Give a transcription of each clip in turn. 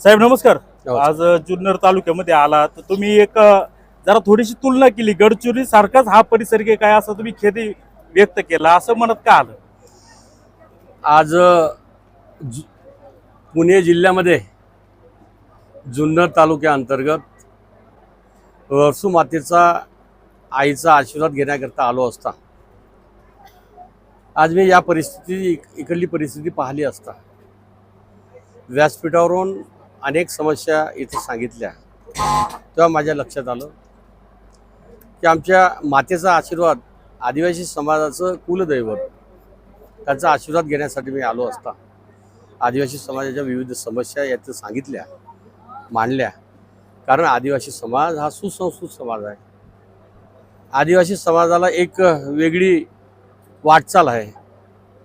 साहेब नमस्कार. आज जुन्नर तालुक्यामध्ये आला. तर तुम्ही एक जरा थोडीशी तुलना केली. गडचिरोली सारखाच हा परिसर की काय असं तुम्ही खेदी व्यक्त केला? असं म्हणत का आलं? आज पुणे जिल्ह्यामध्ये जुन्नर तालुक्याअंतर्गत वरसू मातेचा आईचा आशीर्वाद घेण्याकरता आलो असता. आज मी या परिस्थिती इकडली परिस्थिती पाहिली असता. व्यासपीठावरून अनेक समस्या इथे सांगितल्या. तेव्हा माझ्या लक्षात आलं की आमच्या मातेचा आशीर्वाद आदिवासी समाजाचं कुलदैवत त्यांचा आशीर्वाद घेण्यासाठी मी आलो असता. आदिवासी समाजाच्या विविध समस्या यात सांगितल्या मांडल्या. कारण आदिवासी समाज हा सुसंस्कृत समाज आहे. आदिवासी समाजाला एक वेगळी वाटचाल आहे.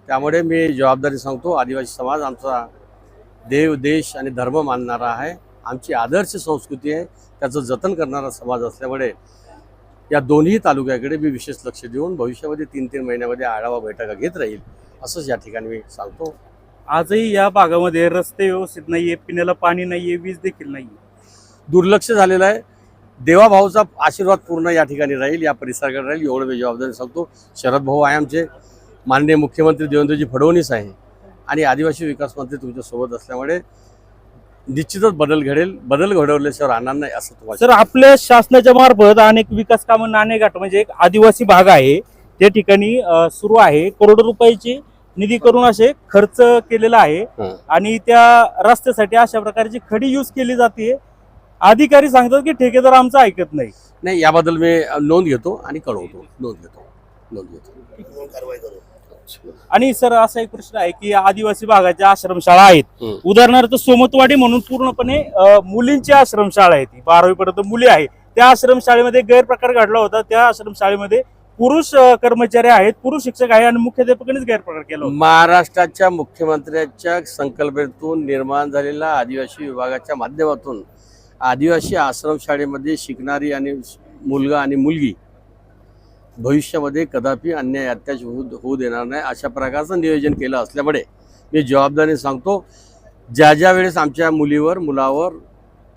त्यामुळे मी जबाबदारी सांगतो आदिवासी समाज आमचा देव देश आणि धर्म मानणारा आहे. आमची आदर्श संस्कृती आहे. त्याचं जतन करणारा समाज असल्यामुळे या दोन्ही तालुक्याकडे मी विशेष लक्ष देऊन भविष्यामध्ये तीन तीन महिन्यामध्ये आढावा बैठका घेत राहील असंच या ठिकाणी मी सांगतो. आजही या भागामध्ये रस्ते व्यवस्थित नाहीये पिण्याला पाणी नाहीये वीज देखील नाहीये. दुर्लक्ष झालेलं आहे. देवाभाऊचा आशीर्वाद पूर्ण या ठिकाणी राहील या परिसराकडे राहील एवढं मी जबाबदारी सांगतो. शरद भाऊ आहे आमचे. माननीय मुख्यमंत्री देवेंद्रजी फडणवीस आहे. आणि आदिवासी विकास मंत्री तुमच्यासोबत असल्यामुळे निश्चितच बदल घडेल. बदल घडवल्याशिवाय राहणार नाही असं तुम्हाला सर आपल्या शासनाच्या मार्फत अनेक विकास कामं नाणेघाट म्हणजे एक आदिवासी भाग आहे त्या ठिकाणी सुरू आहे. करोडो रुपयाची निधी करून असे खर्च केलेला आहे. आणि त्या रस्त्यासाठी अशा प्रकारची खडी यूज केली जाते अधिकारी सांगतात की ठेकेदार आमचं ऐकत नाही. नाही याबद्दल मी नोंद घेतो आणि कळवतो. नोंद घेतो. नोंद घेतो. आणि सर असा एक प्रश्न आहे की आदिवासी भागाच्या आश्रमशाळा आहेत. उदाहरणार्थ सोमतवाडी म्हणून पूर्णपणे मुलींची आश्रमशाळा आहे ती. बारावी पर्यंत मुली आहे. त्या आश्रमशाळेमध्ये गैरप्रकार घडला होता. त्या आश्रमशाळेमध्ये पुरुष कर्मचारी आहेत पुरुष शिक्षक आहे आणि मुख्याध्यापकानेच गैरप्रकार केला होता. महाराष्ट्राच्या मुख्यमंत्र्यांच्या संकल्पनेतून निर्माण झालेल्या आदिवासी विभागाच्या माध्यमातून आदिवासी आश्रमशाळेमध्ये शिकणारी आणि मुलगा आणि मुलगी भविष्यामध्ये कदापि अन्याय अत्याचार होऊ होऊ देणार नाही अशा प्रकारचं नियोजन केलं असल्यामुळे मी जबाबदारी सांगतो ज्या ज्या वेळेस आमच्या मुलीवर मुलावर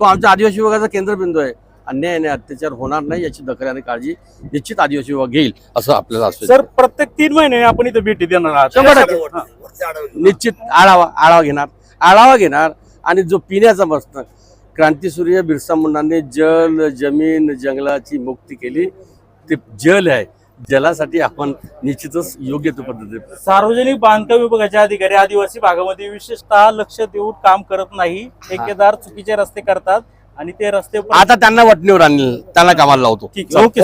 तो आमच्या आदिवासी विभागाचा केंद्रबिंदू आहे अन्याय आणि अत्याचार होणार नाही याची दखल आणि काळजी निश्चित आदिवासी विभाग घेईल असं आपल्याला आश्वासन सर प्रत्येक तीन महिने आपण इथं भेटी देणार आहात शंभर टक्के. हा. निश्चित आढावा आढावा घेणार आढावा घेणार आणि जो पिण्याचा प्रश्न क्रांतीसूर्य बिरसा मुंडांनी जल जमीन जंगलाची मुक्ती केली. ते जल आहे. जलासाठी आपण निश्चितच योग्य तो पद्धती सार्वजनिक बांधकाम विभागाचे अधिकारी आदिवासी भागामध्ये विशेषतः लक्ष देऊन काम करत नाही. ठेकेदार चुकीचे रस्ते करतात आणि ते रस्ते आता त्यांना वटणीवर आणले. त्यांना कामाला लावतो. ठीक ओके